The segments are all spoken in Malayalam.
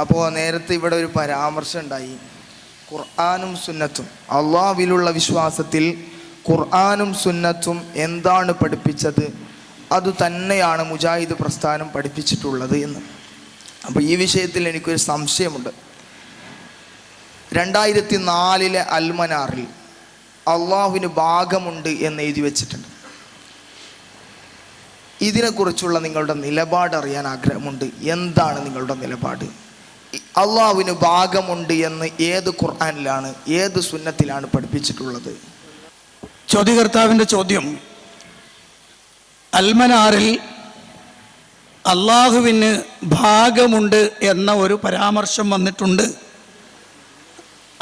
അപ്പോൾ നേരത്തെ ഇവിടെ ഒരു പരാമർശം ഉണ്ടായി. ഖുർആാനും സുന്നത്തും. അള്ളാവിലുള്ള വിശ്വാസത്തിൽ ഖുർആാനും സുന്നത്തും എന്താണ് പഠിപ്പിച്ചത്? അത് തന്നെയാണ് മുജാഹിദ് പ്രസ്ഥാനം പഠിപ്പിച്ചിട്ടുള്ളത് എന്ന്. അപ്പോൾ ഈ വിഷയത്തിൽ എനിക്കൊരു സംശയമുണ്ട്. രണ്ടായിരത്തി നാലിലെ അൽമനാറിൽ അള്ളാഹുവിന് ഭാഗമുണ്ട് എന്ന് എഴുതി വച്ചിട്ടുണ്ട്. ഇതിനെക്കുറിച്ചുള്ള നിങ്ങളുടെ നിലപാട് അറിയാൻ ആഗ്രഹമുണ്ട്. എന്താണ് നിങ്ങളുടെ നിലപാട്? അള്ളാഹുവിന് ഭാഗമുണ്ട് എന്ന് ഏത് ഖുർആാനിലാണ് ഏത് സുന്നത്തിലാണ് പഠിപ്പിച്ചിട്ടുള്ളത്? ചോദ്യകർത്താവിന്റെ ചോദ്യം അൽമനാറിൽ അള്ളാഹുവിന് ഭാഗമുണ്ട് എന്ന ഒരു പരാമർശം വന്നിട്ടുണ്ട്.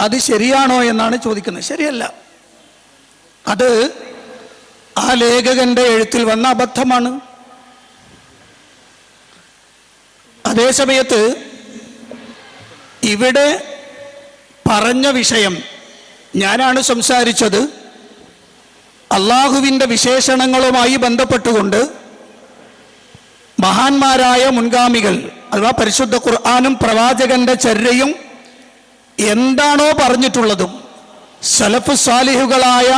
അത് ശരിയാണോ എന്നാണ് ചോദിക്കുന്നത്. ശരിയല്ല. അത് ആ ലേഖകന്റെ എഴുത്തിൽ വന്ന അബദ്ധമാണ്. അതേസമയത്ത് ഇവിടെ പറഞ്ഞ വിഷയം ഞാനാണ് സംസാരിച്ചത്. അള്ളാഹുവിന്റെ വിശേഷണങ്ങളുമായി ബന്ധപ്പെട്ടുകൊണ്ട് മഹാന്മാരായ മുൻഗാമികൾ അഥവാ പരിശുദ്ധ ഖുർആാനും പ്രവാചകന്റെ ചര്യയും എന്താണോ പറഞ്ഞിട്ടുള്ളതും സലഫ് സാലിഹുകളായ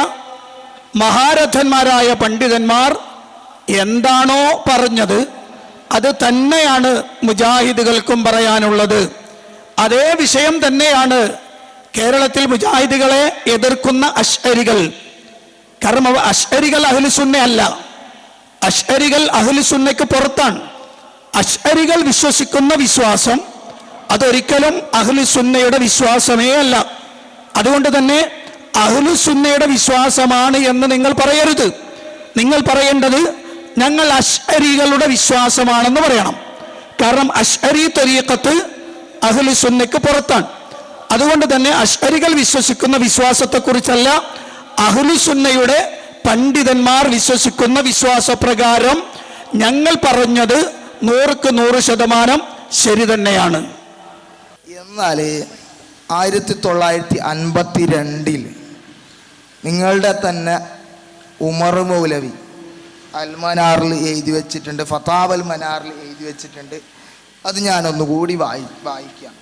മഹാരഥന്മാരായ പണ്ഡിതന്മാർ എന്താണോ പറഞ്ഞത് അത് തന്നെയാണ് മുജാഹിദുകൾക്കും പറയാനുള്ളത്. അതേ വിഷയം തന്നെയാണ് കേരളത്തിൽ മുജാഹിദികളെ എതിർക്കുന്ന അഷ്അരികൾ കാരണം അവ അഷ്അരികൾ അഹിലുസുന്ന അല്ല അഷ്അരികൾ അഹിലുസുന്നയ്ക്ക് പുറത്താണ്. അഷ്അരികൾ വിശ്വസിക്കുന്ന വിശ്വാസം അതൊരിക്കലും അഹ്ലുസുന്നയുടെ വിശ്വാസമേ അല്ല. അതുകൊണ്ട് തന്നെ അഹ്ലുസുന്നയുടെ വിശ്വാസമാണ് എന്ന് നിങ്ങൾ പറയരുത്. നിങ്ങൾ പറയേണ്ടത് ഞങ്ങൾ അഷ്അരികളുടെ വിശ്വാസമാണെന്ന് പറയണം. കാരണം അഷ്അരി തരീക്കത്ത് അഹ്ലുസുന്നയ്ക്ക് പുറത്താണ്. അതുകൊണ്ട് തന്നെ അഷ്കരികൾ വിശ്വസിക്കുന്ന വിശ്വാസത്തെക്കുറിച്ചല്ല അഹ്ലുസുന്നയുടെ പണ്ഡിതന്മാർ വിശ്വസിക്കുന്ന വിശ്വാസപ്രകാരം ഞങ്ങൾ പറഞ്ഞത് നൂറുക്ക് നൂറ് ശതമാനം ശരി തന്നെയാണ്. എന്നാൽ ആയിരത്തി തൊള്ളായിരത്തി അൻപത്തി രണ്ടിൽ നിങ്ങളുടെ തന്നെ ഉമർ മൗലവി അൽമനാറിൽ എഴുതി വെച്ചിട്ടുണ്ട് ഫതാവൽ മനാറിൽ എഴുതി വെച്ചിട്ടുണ്ട്. അത് ഞാനൊന്നുകൂടി വായി വായിക്കാം.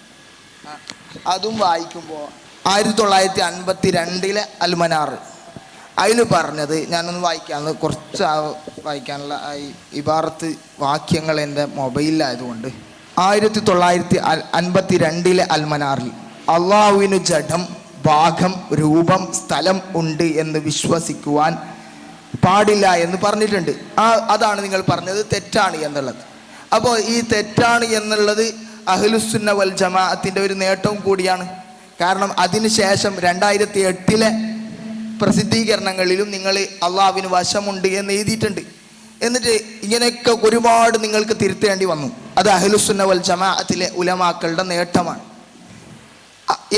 അതും വായിക്കുമ്പോൾ ആയിരത്തി തൊള്ളായിരത്തി അൻപത്തി രണ്ടിലെ അൽമനാർ. അതിൽ പറഞ്ഞത് ഞാനൊന്ന് വായിക്കാമെന്ന് കുറച്ച് വായിക്കാനുള്ള ഇബാറത്ത് വാക്യങ്ങൾ എന്റെ മൊബൈലിലായതുകൊണ്ട്. ആയിരത്തി തൊള്ളായിരത്തി അൻപത്തി രണ്ടിലെ അൽമനാറിൽ അള്ളാഹുവിന് ജഡം ഭാഗം രൂപം സ്ഥലം ഉണ്ട് എന്ന് വിശ്വസിക്കുവാൻ പാടില്ല എന്ന് പറഞ്ഞിട്ടുണ്ട്. ആ അതാണ് നിങ്ങൾ പറഞ്ഞത് തെറ്റാണ് എന്നുള്ളത്. അപ്പോൾ ഈ തെറ്റാണ് എന്നുള്ളത് അഹ്ലുസുന്ന വൽ ജമാഅത്തിന്റെ ഒരു നേട്ടവും കൂടിയാണ്. കാരണം അതിനുശേഷം രണ്ടായിരത്തി എട്ടിലെ പ്രസിദ്ധീകരണങ്ങളിലും നിങ്ങൾ അള്ളാഹുവിന് വശമുണ്ട് എന്ന് എഴുതിയിട്ടുണ്ട്. എന്നിട്ട് ഇങ്ങനെയൊക്കെ ഒരുപാട് നിങ്ങൾക്ക് തിരുത്തേണ്ടി വന്നു. അത് അഹ്ലുസുന്ന വൽ ജമാഅത്തിലെ ഉലമാക്കളുടെ നേട്ടമാണ്.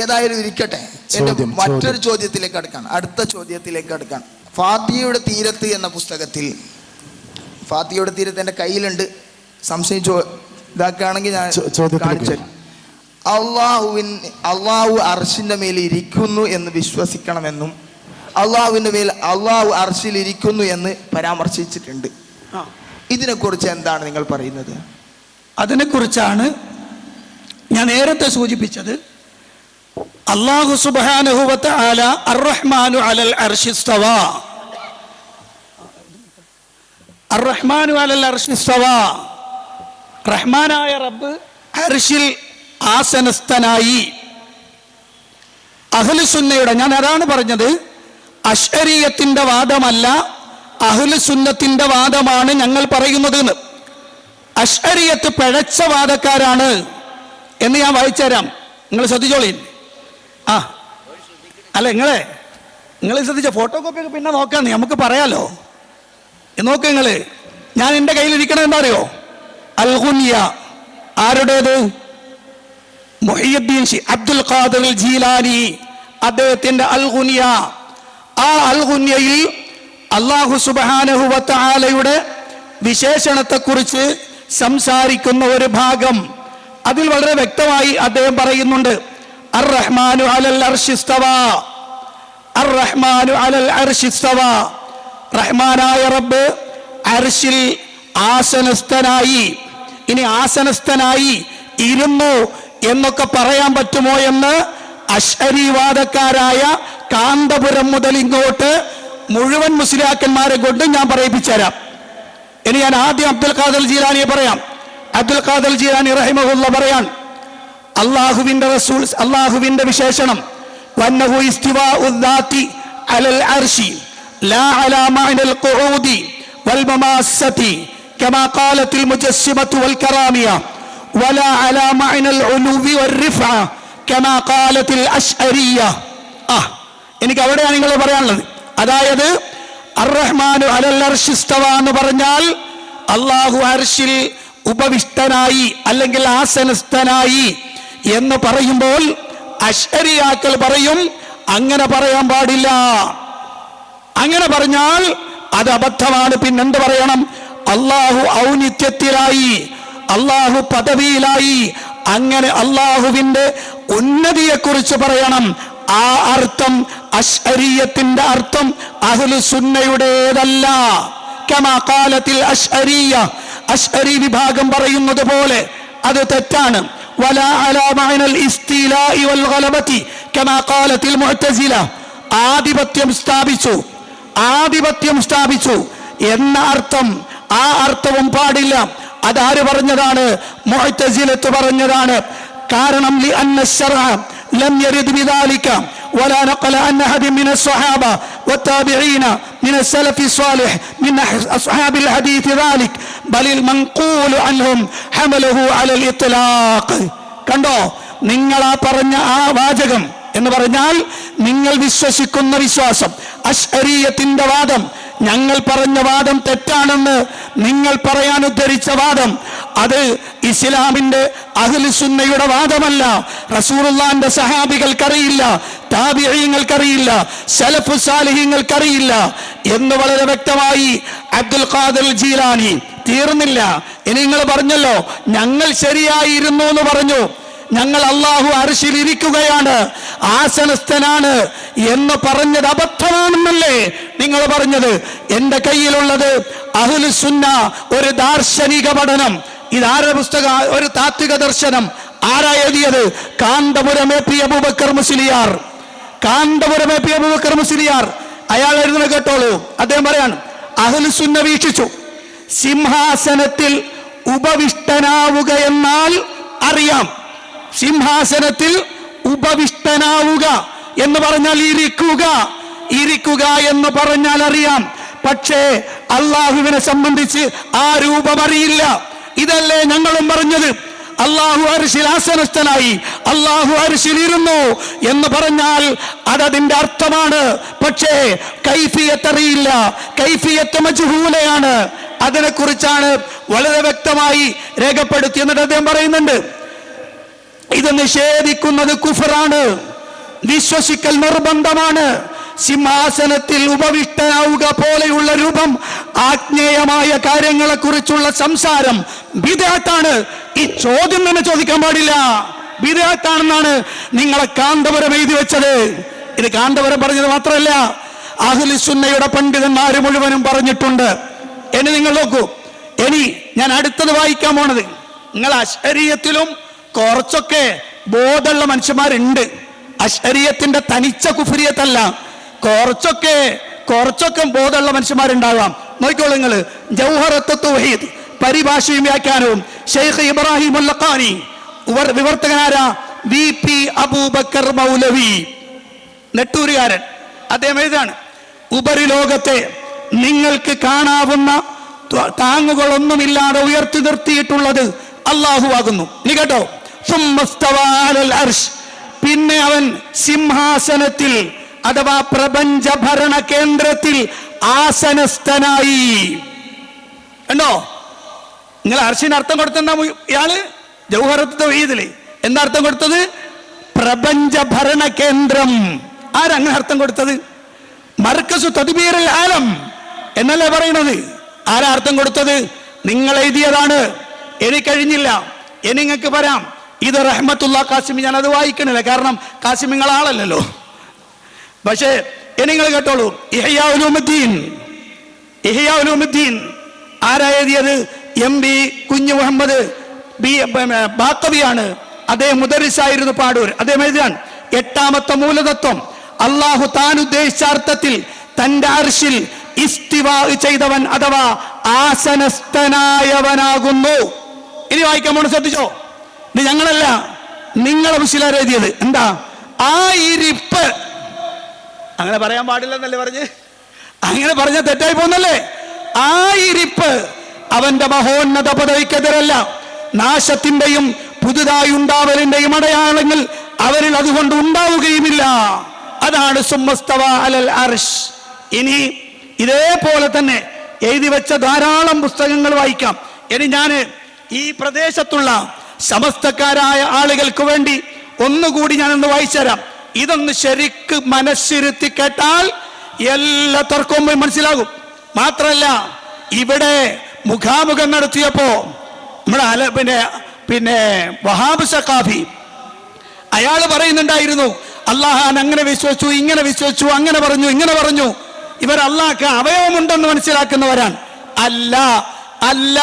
ഏതായാലും ഇരിക്കട്ടെ. എന്റെ മറ്റൊരു ചോദ്യത്തിലേക്ക് അടുക്കാൻ അടുത്ത ചോദ്യത്തിലേക്ക് അടുക്കാൻ ഫാത്തിയുടെ തീരത്ത് എന്ന പുസ്തകത്തിൽ ഫാത്തിയുടെ തീരത്ത് എന്റെ കയ്യിലുണ്ട്. സംശയം ചോ ഇതാക്കുകയാണെങ്കിൽ ഞാൻ ചോദ്യത്തിലേക്ക് കാണിച്ചു. അള്ളാഹുവിൻ അള്ളാഹു അർഷിന്റെ മേൽ ഇരിക്കുന്നു എന്ന് വിശ്വസിക്കണമെന്നും അള്ളാഹുവിന്റെ മേൽ അള്ളാഹു അർഷിൽ ഇരിക്കുന്നു എന്ന് പരാമർശിച്ചിട്ടുണ്ട്. ഇതിനെക്കുറിച്ച് എന്താണ് നിങ്ങൾ പറയുന്നത്? അതിനെക്കുറിച്ചാണ് ഞാൻ നേരത്തെ സൂചിപ്പിച്ചത്. അള്ളാഹു സുബാനുഹുവത്ത ആല അർറഹ്മാനു അലൽ അർഷിസ്തവ അർറഹ്മാനു അലൽ അർഷിസ്തവ റഹ്മാനായ റബ്ബ് അർഷിൽ ആസനസ്ഥനായി. അഹ്ലുസുന്നയുടെ ഞാൻ അതാണ് പറഞ്ഞത് അഷ്അരീയത്തിന്റെ വാദമല്ല അഹ്ലുസുന്നത്തിന്റെ വാദമാണ് ഞങ്ങൾ പറയുന്നത് എന്ന് അഷ്അരിയത്ത് പിഴച്ച വാദക്കാരാണ് എന്ന് ഞാൻ വായിച്ചുതരാം. നിങ്ങൾ ശ്രദ്ധിച്ചോളീൻ ആ അല്ല നിങ്ങളെ നിങ്ങൾ ശ്രദ്ധിച്ച ഫോട്ടോ കോപ്പി പിന്നെ നോക്കാന്ന് നമുക്ക് പറയാലോ. നോക്ക് നിങ്ങൾ ഞാൻ എന്റെ കയ്യിലിരിക്കണത് എന്താ അറിയോ? അൽഹുനിയ ആരുടേത്? മുഹിയുദ്ദീൻ ഷി അബ്ദുൽ ഖാദിർ ജീലാനി. അദ്ദേഹത്തിന്റെ അൽഗുനിയ. ആ അൽഗുനിയയിൽ അള്ളാഹു സുബാനഹുവത്ത ആലയുടെ വിശേഷണത്തെക്കുറിച്ച് സംസാരിക്കുന്ന ഒരു ഭാഗം. അതിൽ വളരെ വ്യക്തമായി അദ്ദേഹം പറയുന്നുണ്ട്. അർ റഹ്മാനു അലൽ അർഷിസ്തവ അർ റഹ്മാനു അലൽ അർഷിസ്തവ റഹ്മാനായ റബ്ബ് അർഷിൽ ആസനസ്ഥനായി ഇനി ആസനസ്ഥനായി ഇരുന്നു എന്നൊക്കെ പറയാൻ പറ്റുമോ എന്ന് അശ്വരീവാദക്കാരായ കാന്തപുരം മുതൽ ഇങ്ങോട്ട് മുഴുവൻ മുസ്ലിയാക്കന്മാരെ കൊണ്ടും ഞാൻ പറയിപ്പിച്ചുതരാം. ഇനി ഞാൻ ആദ്യം അബ്ദുൽ ഖാദർ ജീലാനിയെ പറയാം. അബ്ദുൽ ഖാദർ ജീലാനി റഹിമഹുല്ല പറയാൻ അള്ളാഹുവിന്റെ റസൂൽ അള്ളാഹുവിന്റെ വിശേഷണം വന്നഹു ഇസ്തിവാ അലൽ അർശി ലാ അലാ ഖുഊദി വൽ كما قالت المجسمة والكرامية ولا على معنى العلو والرفعة كما قالت الأشعرية ആ എനിക്ക് അവിടെയാണ് നിങ്ങൾ പറയാനുള്ളത് അതായത് അർറഹ്മാനു അലൽ അർഷിസ്തവ എന്ന് പറഞ്ഞാൽ അള്ളാഹു അർഷിൽ ഉപവിഷ്ടനായി അല്ലെങ്കിൽ ആസനസ്ഥനായി എന്ന് പറയുമ്പോൾ അശ്വരിയാക്കൾ പറയും അങ്ങനെ പറയാൻ പാടില്ല അങ്ങനെ പറഞ്ഞാൽ അത് അബദ്ധമാണ് പിന്നെന്ത് പറയണം അള്ളാഹു ഔന്നിത്യത്തിലായി അള്ളാഹു പദവിയിലായി. അങ്ങനെ അള്ളാഹുവിന്റെ ഉന്നതിയെക്കുറിച്ച് പറയണം. ആ അർത്ഥം അശ്അരീയത്തിന്റെ അർത്ഥം അഹ്ലു സുന്നയുടേതല്ല. കമാകാലത്തിൽ അശ്വരീയ അശ്വരി വിഭാഗം പറയുന്നത് പോലെ അത് തെറ്റാണ്. വൽ ആധിപത്യം സ്ഥാപിച്ചു. ആധിപത്യം സ്ഥാപിച്ചു. എന്ന അർത്ഥം ആ അർത്ഥവും പാടില്ല അതാര് പറഞ്ഞതാണ് മുഅ്തസിലത്ത് പറഞ്ഞതാണ് കാരണം لأن الشرع لم يرد بذلك ولا نقل عن أحد من الصحابة والتابعين من السلف الصالح من أصحاب الحديث ذلك بل المنقول عنهم حمله على الإطلاق കണ്ടോ നിങ്ങൾ ആ പറഞ്ഞ ആ വാചകം എന്ന് പറഞ്ഞാൽ നിങ്ങൾ വിശ്വസിക്കുന്ന വിശ്വാസം അശ്വരീയത്തിന്റെ വാദം ഞങ്ങൾ പറഞ്ഞ വാദം തെറ്റാണെന്ന് നിങ്ങൾ പറയാൻ ഉദ്ധരിച്ച വാദം. അത് ഇസ്ലാമിന്റെ അഹ്ലുസുന്നയുടെ വാദമല്ല. റസൂറുല്ലാന്റെ സഹാബികൾക്കറിയില്ല താബിയങ്ങൾക്കറിയില്ല സലഫു സാലിഹ്യങ്ങൾക്കറിയില്ല എന്ന് വളരെ വ്യക്തമായി അബ്ദുൽ ഖാദർ ജീലാനി തീർന്നില്ല. ഇനി നിങ്ങൾ പറഞ്ഞല്ലോ ഞങ്ങൾ ശരിയായിരുന്നു എന്ന് പറഞ്ഞു. ഞങ്ങൾ അള്ളാഹു അരിശിൽ ഇരിക്കുകയാണ്. ആസനസ്ഥനാണ് എന്ന് പറഞ്ഞത് അബദ്ധമാണെന്നല്ലേ നിങ്ങൾ പറഞ്ഞത്? എന്റെ കയ്യിലുള്ളത് അഹുൽ സുന്ന ഒരു ദാർശനിക പഠനം. ഇതാരുടെ പുസ്തക? ഒരു താത്വിക ദർശനം. ആരാ എഴുതിയത്? Kanthapuram A P Aboobacker Musliyar. Kanthapuram A P Aboobacker Musliyar. അയാൾ എഴുതുന്നത് കേട്ടോളൂ. അദ്ദേഹം പറയാണ് അഹുൽ സുന്ന വീക്ഷിച്ചു. സിംഹാസനത്തിൽ ഉപവിഷ്ടനാവുക എന്നാൽ അറിയാം. സിംഹാസനത്തിൽ ഉപവിഷ്ടനാവുക എന്ന് പറഞ്ഞാൽ ഇരിക്കുക. ഇരിക്കുക എന്ന് പറഞ്ഞാൽ അറിയാം. പക്ഷേ അള്ളാഹുവിനെ സംബന്ധിച്ച് ആ രൂപം അറിയില്ല. ഇതല്ലേ ഞങ്ങളും പറഞ്ഞത്. അള്ളാഹു അരിശിൽ ആസനസ്ഥനായി. അള്ളാഹു അരിശിൽ ഇരുന്നു എന്ന് പറഞ്ഞാൽ അതതിന്റെ അർത്ഥമാണ്. പക്ഷേ കൈഫിയത്ത് അറിയില്ല. കൈഫിയത്ത് മജ്ഹൂലയാണ്. അതിനെക്കുറിച്ചാണ് വളരെ വ്യക്തമായി രേഖപ്പെടുത്തി എന്നിട്ട് അദ്ദേഹം പറയുന്നുണ്ട്. ഇത് നിഷേധിക്കുന്നത് കുഫറാണ്. വിശ്വസിക്കൽ നിർബന്ധമാണ്. സിംഹാസനത്തിൽ ഉപവിഷ്ടനാവുക പോലെയുള്ള രൂപം ആജ്ഞേയമായ കാര്യങ്ങളെ കുറിച്ചുള്ള സംസാരം വിദേഹത്താണ്. ഈ ചോദ്യം തന്നെ ചോദിക്കാൻ പാടില്ല. വിദേഹത്താണെന്നാണ് നിങ്ങളെ കാന്തപുരം എഴുതി വെച്ചത്. ഇത് കാന്തപുരം പറഞ്ഞത് മാത്രമല്ല അഹ്ലി സുന്നയുടെ പണ്ഡിതന്മാര് മുഴുവനും പറഞ്ഞിട്ടുണ്ട്. ഇനി നിങ്ങൾ നോക്കൂ. ഇനി ഞാൻ അടുത്തത് വായിക്കാൻ പോണത്. നിങ്ങൾ അശ്വരീയത്തിലും കുറച്ചൊക്കെ ബോധമുള്ള മനുഷ്യന്മാരുണ്ട്. അശ്വരീയത്തിന്റെ തനിച്ച കുഫുരിയത്തല്ല. കുറച്ചൊക്കെ കുറച്ചൊക്കെ ബോധമുള്ള മനുഷ്യന്മാരുണ്ടാകാം. നോക്കിക്കോളൂ നിങ്ങൾ ജൗഹറത്ത് പരിഭാഷയും വ്യാഖ്യാനവും. ഷെയ്ഖ് ഇബ്രാഹിം ഉല്ലഖാനി. ഇവർ വിവർത്തകനാരാ വി പി അബൂബക്കർ മൗലവി. നെട്ടൂരുകാരൻ. അദ്ദേഹം എഴുതാണ്. ഉപരിലോകത്തെ നിങ്ങൾക്ക് കാണാവുന്ന താങ്ങുകളൊന്നുമില്ലാതെ ഉയർത്തി നിർത്തിയിട്ടുള്ളത് അള്ളാഹു ആകുന്നു. നീ കേട്ടോ. പിന്നെ അവൻ സിംഹാസനത്തിൽ അഥവാ പ്രപഞ്ച ഭരണ കേന്ദ്രത്തിൽ ആസനസ്ഥനായി. കണ്ടോ? നിങ്ങൾ അർഷിന് അർത്ഥം കൊടുത്തെന്താ ഇയാൾ? ജൗഹറത്ത് തൗഹീദിൽ. എന്താ അർത്ഥം കൊടുത്തത്? പ്രപഞ്ച ഭരണ കേന്ദ്രം ആരങ്ങനെ അർത്ഥം കൊടുത്തത്? മർക്കസ് തദ്ബീറൽ ആലം. എന്നല്ലേ പറയണത്? ആരാ അർത്ഥം കൊടുത്തത്? നിങ്ങൾ എഴുതിയതാണ്. എനിക്ക് കഴിഞ്ഞില്ല. ഇനി പറയാം. ഇത് റഹ്മത്തുള്ള കാസിമി ഞാൻ അത് വായിക്കണില്ല. കാരണം കാസിമി നിങ്ങൾ ആളല്ലല്ലോ. പക്ഷേ നിങ്ങൾ കേട്ടോളൂ. ഇഹ്യാ ഉലൂമുദ്ദീൻ. ഇഹ്യാ ഉലൂമുദ്ദീൻ. ആരാ എഴുതിയത്? എം ബി കുഞ്ഞു മുഹമ്മദ്. ബി ബാക്കവിയാണ് അദ്ദേഹം മുദരിസായിരുന്നു പാടൂർ. അദ്ദേഹം എഴുതിയാണ് എട്ടാമത്തെ മൂലതത്വം. അള്ളാഹു താൻ ഉദ്ദേശിച്ച അർത്ഥത്തിൽ തന്റെ അർഷിൽ ഇസ്തിവാ ചെയ്തവൻ അഥവാ ആസനസ്ഥനായവനാകുന്നു. ഇനി വായിക്കാൻ പോണ ശ്രദ്ധിച്ചോ? ഇത് ഞങ്ങളല്ല നിങ്ങളെ മുസ്ലിം എഴുതിയത് എന്താ? ആ ഇരിപ്പ്. അങ്ങനെ പറയാൻ പാടില്ലെന്നല്ലേ പറഞ്ഞ്? അങ്ങനെ പറഞ്ഞ തെറ്റായി പോന്നല്ലേ ആ ഇരിപ്പ് അവന്റെ മഹോന്നത പദവിക്കെതിരല്ല. നാശത്തിന്റെയും പുതുതായി ഉണ്ടാവലിന്റെയും അടയാളങ്ങൾ അവരിൽ അതുകൊണ്ട് ഉണ്ടാവുകയുമില്ല. അതാണ് സുമ്മസ്തവ അലൽ അർഷ് ഇനി ഇതേപോലെ തന്നെ എഴുതി വെച്ച ധാരാളം പുസ്തകങ്ങൾ വായിക്കാം. ഇനി ഞാൻ ഈ പ്രദേശത്തുള്ള സമസ്തക്കാരായ ആളുകൾക്ക് വേണ്ടി ഒന്നുകൂടി ഞാൻ ഞാനൊന്ന് വായിച്ചുതരാം. ഇതൊന്ന് ശരിക്ക് മനസ്സിരുത്തി കേട്ടാൽ എല്ലാ തർക്കവും പോയി മനസ്സിലാകും. മാത്രല്ല ഇവിടെ മുഖാമുഖം നടത്തിയപ്പോ നമ്മുടെ അല പിന്നെ പിന്നെ വഹാബ് സഖാഫി അയാൾ പറയുന്നുണ്ടായിരുന്നു അള്ളാഹാൻ അങ്ങനെ വിശ്വസിച്ചു ഇങ്ങനെ വിശ്വസിച്ചു അങ്ങനെ പറഞ്ഞു ഇങ്ങനെ പറഞ്ഞു. ഇവർ അള്ളാഹ്ക്ക് അവയവമുണ്ടെന്ന് മനസ്സിലാക്കുന്നവരാണ്. അല്ല അല്ല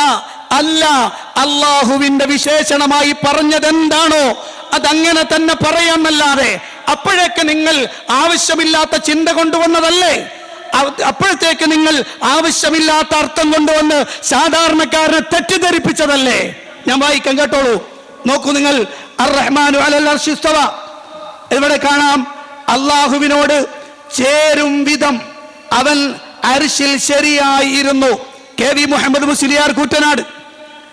അല്ല അള്ളാഹുവിന്റെ വിശേഷണമായി പറഞ്ഞത് എന്താണോ അതങ്ങനെ തന്നെ പറയാമെന്നല്ലാതെ അപ്പോഴേക്ക് നിങ്ങൾ ആവശ്യമില്ലാത്ത ചിന്ത കൊണ്ടുവന്നതല്ലേ? അപ്പോഴത്തേക്ക് നിങ്ങൾ ആവശ്യമില്ലാത്ത അർത്ഥം കൊണ്ടുവന്ന് സാധാരണക്കാരനെ തെറ്റിദ്ധരിപ്പിച്ചതല്ലേ? ഞാൻ വായിക്കാൻ കേട്ടോളൂ. നോക്കൂ നിങ്ങൾ. ഇവിടെ കാണാം? അള്ളാഹുവിനോട് ചേരും വിധം അവൻ അരിശിൽ ശരിയായിരുന്നു കെ വി മുഹമ്മദ് മുസ്ലിയാർ കൂറ്റനാട്.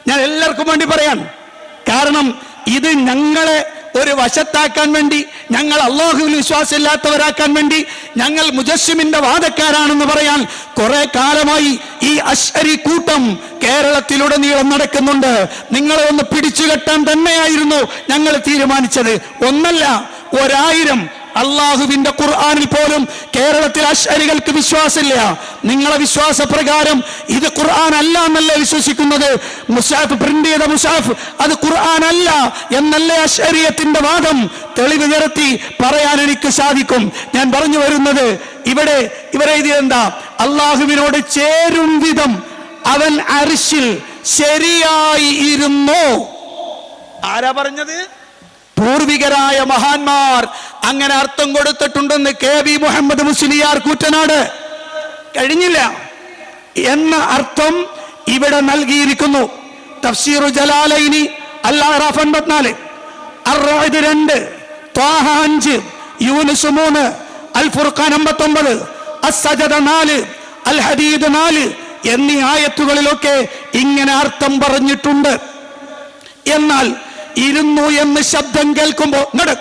ഞാൻ എല്ലാവർക്കും വേണ്ടി പറയാൻ കാരണം ഇത് ഞങ്ങളെ ഒരു വശത്താക്കാൻ വേണ്ടി ഞങ്ങൾ അള്ളാഹുവിൽ വിശ്വാസമില്ലാത്തവരാക്കാൻ വേണ്ടി ഞങ്ങൾ മുജസ്സിമിന്റെ വാദക്കാരാണെന്ന് പറയാൻ കുറെ കാലമായി ഈ അശ്വരി കൂട്ടം കേരളത്തിലൂടെ നീളം നടക്കുന്നുണ്ട്. നിങ്ങളെ ഒന്ന് പിടിച്ചു കെട്ടാൻ തന്നെയായിരുന്നു ഞങ്ങൾ തീരുമാനിച്ചത്. ഒന്നല്ല ഒരായിരം അള്ളാഹുവിന്റെ ഖുർആാനിൽ പോലും കേരളത്തിൽ അശ്വരികൾക്ക് വിശ്വാസമില്ല. നിങ്ങളെ വിശ്വാസ പ്രകാരം ഇത് ഖുർആൻ അല്ല എന്നല്ലേ വിശ്വസിക്കുന്നത്? മുസാഫ് പ്രിന്റ് ചെയ്ത മുസാഫ് അത് ഖുർആൻ അല്ല എന്നല്ലേ അശ്വരീയത്തിന്റെ വാദം? തെളിവ് നിരത്തി പറയാൻ എനിക്ക് സാധിക്കും. ഞാൻ പറഞ്ഞു വരുന്നത് ഇവിടെ ഇവരെഴുതിയത് എന്താ? അള്ളാഹുവിനോട് ചേരും വിധം അവൻ അരിശിൽ ശരിയായി ഇരുന്നു. ആരാ പറഞ്ഞത്? പൂർവികരായ മഹാന്മാർ അങ്ങനെ അർത്ഥം കൊടുത്തിട്ടുണ്ടെന്ന് കെ വി മുഹമ്മദ് മുസ്ലിയാർ കൂറ്റനാട്. കഴിഞ്ഞില്ല. എന്ന അർത്ഥം ഇവിടെ നൽകിയിരിക്കുന്നു. തഫ്സീറു ജലാലൈനി അല്ലാറാഫ് അൻപത്തിനാല് അറായത് രണ്ട് ത്വാഹ അഞ്ച് യൂനുസ് മൂന്ന് അൽ ഫുർഖാൻ അമ്പത്തൊമ്പത് അസജദ നാല് അൽ ഹദീദ് നാല് എന്നീ ആയത്തുകളിലൊക്കെ ഇങ്ങനെ അർത്ഥം പറഞ്ഞിട്ടുണ്ട്. എന്നാൽ ഇരുന്നു എന്ന് ശബ്ദം കേൾക്കുമ്പോൾ ഇങ്ങട്.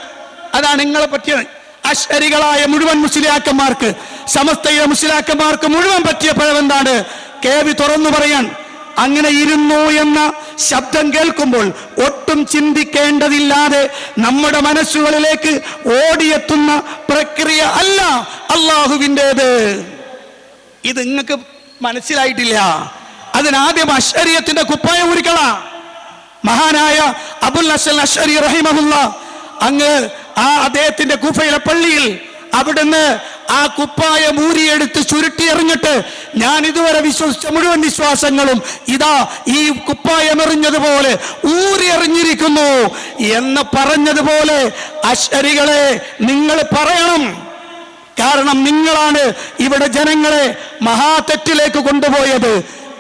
അതാണ് നിങ്ങളെ പറ്റിയത് അശ്വരികളായ മുഴുവൻ മുസ്ലിയാക്കന്മാർക്ക് സമസ്തയിലെ മുസ്ലിയാക്കന്മാർക്ക് മുഴുവൻ പറ്റിയ പഴമെന്താണ്? കെ വി തുറന്നു പറയാൻ. അങ്ങനെ ഇരുന്നു എന്ന ശബ്ദം കേൾക്കുമ്പോൾ ഒട്ടും ചിന്തിക്കേണ്ടതില്ലാതെ നമ്മുടെ മനസ്സുകളിലേക്ക് ഓടിയെത്തുന്ന പ്രക്രിയ അല്ല അള്ളാഹുവിന്റെത്. ഇത് നിങ്ങൾക്ക് മനസ്സിലായിട്ടില്ല. അതിനാദ്യം അശ്വര്യത്തിന്റെ കുപ്പായം ഉരുക്കള മഹാനായ അബുൽ ഹസൻ അഷ്അരി റഹിമഹുല്ല അങ്ങ് ആ അദ്ദേഹത്തിന്റെ ഗുഫയിലെ പള്ളിയിൽ അവിടുന്ന് ആ കുപ്പായ മൂരിയെടുത്ത് ചുരുട്ടി എറിഞ്ഞിട്ട് ഞാൻ ഇതുവരെ വിശ്വസിച്ച മുഴുവൻ വിശ്വാസങ്ങളും ഇതാ ഈ കുപ്പായം എറിഞ്ഞതുപോലെ ഊരി എറിഞ്ഞിരിക്കുന്നു എന്ന് പറഞ്ഞതുപോലെ അശ്വരികളെ നിങ്ങൾ പറയണം. കാരണം നിങ്ങളാണ് ഇവിടെ ജനങ്ങളെ മഹാതെറ്റിലേക്ക് കൊണ്ടുപോയത്.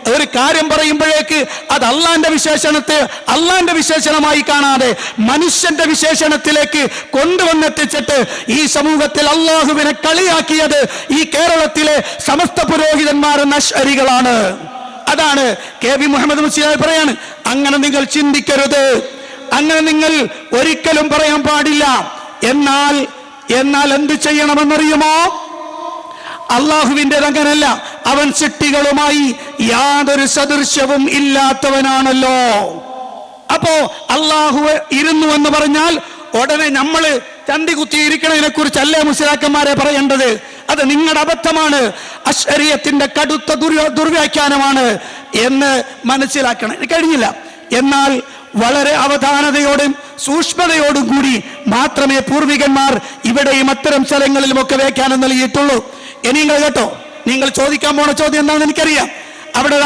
ഒരു കാര്യം പറയുമ്പോഴേക്ക് അത് അള്ളാന്റെ വിശേഷണത്തെ അള്ളാന്റെ വിശേഷണമായി കാണാതെ മനുഷ്യന്റെ വിശേഷണത്തിലേക്ക് കൊണ്ടുവന്നെത്തിച്ചിട്ട് ഈ സമൂഹത്തിൽ അള്ളാഹുവിനെ കളിയാക്കിയത് ഈ കേരളത്തിലെ സമസ്ത പുരോഹിതന്മാർ നശ്വരികളാണ്. അതാണ് കെ വി മുഹമ്മദ് മുസ്ലിയായി പറയാണ് അങ്ങനെ നിങ്ങൾ ചിന്തിക്കരുത്. അങ്ങനെ നിങ്ങൾ ഒരിക്കലും പറയാൻ പാടില്ല. എന്നാൽ എന്നാൽ എന്ത് ചെയ്യണമെന്നറിയുമോ? അള്ളാഹുവിന്റെ അങ്ങനല്ല അവൻ സൃഷ്ടികളുമായി യാതൊരു സദൃശ്യവും ഇല്ലാത്തവനാണല്ലോ. അപ്പോ അള്ളാഹു ഇരുന്നു എന്ന് പറഞ്ഞാൽ ഉടനെ നമ്മൾ ചന്തി കുത്തിയിരിക്കണതിനെ കുറിച്ചല്ലേ മുസ്ലിയാക്കന്മാരെ പറയേണ്ടത്? അത് നിങ്ങളുടെ അബദ്ധമാണ്. അശ്വരീയത്തിന്റെ കടുത്ത ദുർവ്യാഖ്യാനമാണ് എന്ന് മനസ്സിലാക്കണം. കഴിഞ്ഞില്ല. എന്നാൽ വളരെ അവധാനതയോടും സൂക്ഷ്മതയോടും കൂടി മാത്രമേ പൂർവികന്മാർ ഇവിടെയും അത്തരം സ്ഥലങ്ങളിലുമൊക്കെ വ്യാഖ്യാനം നൽകിയിട്ടുള്ളൂ. ഇനി നിങ്ങൾ കേട്ടോ. നിങ്ങൾ ചോദിക്കാൻ പോണ ചോദ്യം എന്താണെന്ന് എനിക്കറിയാം. അവിടെ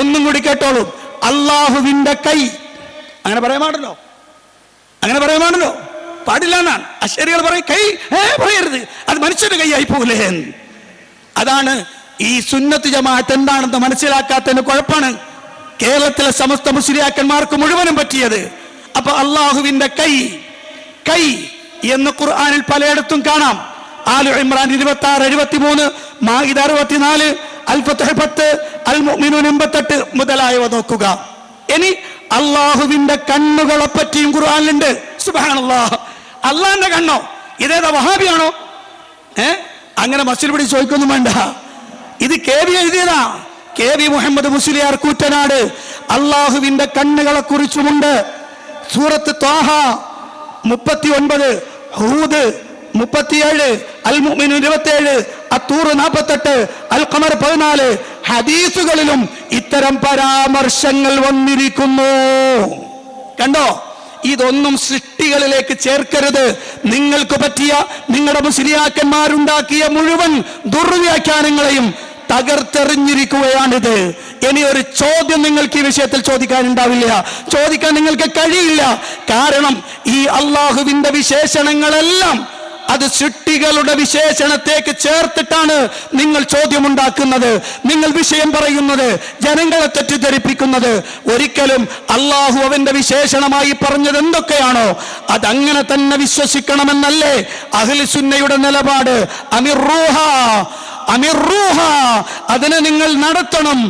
ഒന്നും കൂടി കേട്ടോളൂ. അള്ളാഹുവിന്റെ കൈ. അങ്ങനെ പറയാൻ പാടല്ലോ അങ്ങനെ പറയാൻ പാടല്ലോ പാടില്ല എന്നാണ്. അശ്വരികൾ പറയും കൈ ഏ പറയരുത്. അത് മനുഷ്യന്റെ കൈയായി പോകില്ലേ. അതാണ് ഈ സുന്നത്ത് ജമാഅത്ത് എന്താണെന്ന് മനസ്സിലാക്കാത്തതിന് കുഴപ്പമാണ്. കേരളത്തിലെ സമസ്ത മുസ്ലിയാക്കന്മാർക്ക് മുഴുവനും പറ്റിയത്. അപ്പൊ അള്ളാഹുവിന്റെ കൈ കൈ എന്ന് ഖുർആാനിൽ പലയിടത്തും കാണാം. ആലു ഇമ്രാൻ ഇരുപത്തി ആറ് എഴുപത്തി മൂന്ന് മാഹിദ് അറുപത്തിനാല് അൽഫത്ത് പത്ത് അൽ മുഅ്മിനൂൻ എൺപത്തെട്ട് മുതലായവ നോക്കുക. ഇനി അള്ളാഹുവിന്റെ കണ്ണുകളെ പറ്റിയും ഖുർആനിലുണ്ട്. സുബാനല്ലാഹ് അള്ളാഹിന്റെ കണ്ണോ? ഇതേതാ വഹാബിയാണോ? ഏ? അങ്ങനെ മസിൽ പിടി ചോദിക്കൊന്നും വേണ്ട. ഇത് K V എഴുതിയതാ. K V Muhammad Musliyar Koottanad. അള്ളാഹുവിന്റെ കണ്ണുകളെ കുറിച്ചുമുണ്ട്. സൂറത്ത് ത്വാഹ മുപ്പത്തി ഒൻപത് ഹൂദ് മുപ്പത്തിയേഴ് അൽ മുഅ്മിനൂൻ ഇരുപത്തിയേഴ് അത്തൂറ് നാൽപ്പത്തെട്ട് അൽ ഖമർ പതിനാല്. ഹദീസുകളിലും ഇത്തരം പരാമർശങ്ങൾ വന്നിരിക്കുന്നു. കണ്ടോ? ഇതൊന്നും സൃഷ്ടികളിലേക്ക് ചേർക്കരുത്. നിങ്ങൾക്ക് പറ്റിയ നിങ്ങളുടെ മുസ്ലിയാക്കന്മാരുണ്ടാക്കിയ മുഴുവൻ ദുർവ്യാഖ്യാനങ്ങളെയും തകർത്തെറിഞ്ഞിരിക്കുകയാണിത്. ഇനി ഒരു ചോദ്യം നിങ്ങൾക്ക് ഈ വിഷയത്തിൽ ചോദിക്കാനുണ്ടാവില്ല. ചോദിക്കാൻ നിങ്ങൾക്ക് കഴിയില്ല. കാരണം ഈ അള്ളാഹുവിന്റെ വിശേഷണങ്ങളെല്ലാം അത് സൃഷ്ടികളുടെ വിശേഷണത്തേക്ക് ചേർത്തിട്ടാണ് നിങ്ങൾ ചോദ്യമുണ്ടാക്കുന്നത്. നിങ്ങൾ വിഷയം പറയുന്നത് ജനങ്ങളെ തെറ്റിദ്ധരിപ്പിക്കുന്നത്. ഒരിക്കലും അള്ളാഹു അവന്റെ വിശേഷണമായി പറഞ്ഞത് എന്തൊക്കെയാണോ അതങ്ങനെ തന്നെ വിശ്വസിക്കണമെന്നല്ലേ അഖിലുസുന്നയുടെ നിലപാട്. അമിർ റൂഹ അമിർ റൂഹ അതിനെ നിങ്ങൾ നടത്തണം.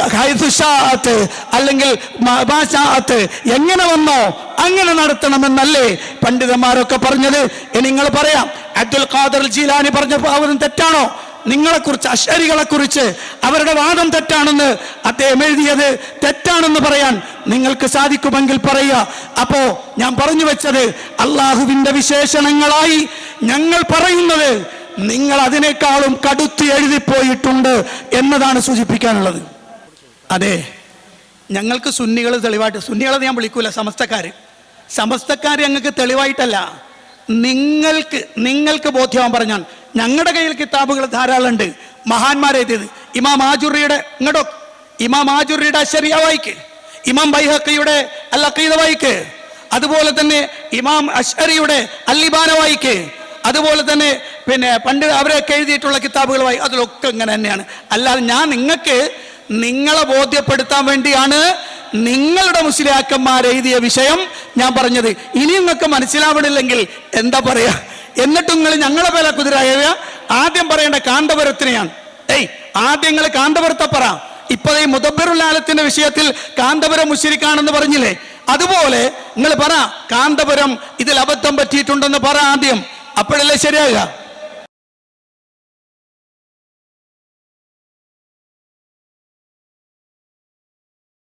ഹൈദുഷാഅത്ത് അല്ലെങ്കിൽ മബാശാഅത്ത് എങ്ങനെ വന്നോ അങ്ങനെ നടത്തണമെന്നല്ലേ പണ്ഡിതന്മാരൊക്കെ പറഞ്ഞത്. നിങ്ങൾ പറയാം അബ്ദുൽ ഖാദർ ജീലാനി പറഞ്ഞ അവരും തെറ്റാണോ? നിങ്ങളെ കുറിച്ച് അശ്വരികളെ കുറിച്ച് അവരുടെ വാദം തെറ്റാണെന്ന് അദ്ദേഹം എഴുതിയത് തെറ്റാണെന്ന് പറയാൻ നിങ്ങൾക്ക് സാധിക്കുമെങ്കിൽ പറയുക. അപ്പോ ഞാൻ പറഞ്ഞു വെച്ചത് അള്ളാഹുവിന്റെ വിശേഷണങ്ങളായി ഞങ്ങൾ പറയുന്നത് നിങ്ങൾ അതിനേക്കാളും കടുത്തി എഴുതിപ്പോയിട്ടുണ്ട് എന്നതാണ് സൂചിപ്പിക്കാനുള്ളത്. അതെ. ഞങ്ങൾക്ക് സുന്നികൾ തെളിവായിട്ട് സുന്നികളെ ഞാൻ വിളിക്കൂല സമസ്തക്കാർ സമസ്തക്കാർ ഞങ്ങൾക്ക് തെളിവായിട്ടല്ല. നിങ്ങൾക്ക് നിങ്ങൾക്ക് ബോധ്യമാൻ പറഞ്ഞാൽ ഞങ്ങളുടെ കയ്യിൽ കിതാബുകൾ ധാരാളം ഉണ്ട് മഹാന്മാരെഴുതിയത് ഇമാം ആജുറിയുടെ ഇങ്ങടോ ഇമാം ആജുറിയുടെ അശരിയ വായിക്ക്. ഇമാം ബൈഹക്കയുടെ അൽ അഖീദ വായിക്ക്. അതുപോലെ തന്നെ ഇമാം അഷ്ഹരിയുടെ അല്ലിബാന വായിക്ക്. അതുപോലെ തന്നെ പിന്നെ പണ്ട് അവരൊക്കെ എഴുതിയിട്ടുള്ള കിതാബുകൾ വായി അതിലൊക്കെ ഇങ്ങനെ തന്നെയാണ്. അല്ലാതെ ഞാൻ നിങ്ങൾക്ക് നിങ്ങളെ ബോധ്യപ്പെടുത്താൻ വേണ്ടിയാണ് നിങ്ങളുടെ മുസ്ലിയാക്കന്മാർ എഴുതിയ വിഷയം ഞാൻ പറഞ്ഞത്. ഇനി നിങ്ങൾക്ക് മനസ്സിലാവണില്ലെങ്കിൽ എന്താ പറയാ? എന്നിട്ടും നിങ്ങൾ ഞങ്ങളെ പേല കുതിരായ ആദ്യം പറയേണ്ട കാന്തപുരത്തിനെയാണ്. ഏയ് ആദ്യം നിങ്ങൾ കാന്തപുരത്തെ പറ. ഇപ്പൊ ഈ മുദബറുലാലത്തിന്റെ വിഷയത്തിൽ കാന്തപുരം മുസ്ലിക്കാണെന്ന് പറഞ്ഞില്ലേ? അതുപോലെ നിങ്ങൾ പറ കാന്തപുരം ഇതിൽ അബദ്ധം പറ്റിയിട്ടുണ്ടെന്ന് പറ ആദ്യം. അപ്പോഴല്ലേ ശരിയാകുക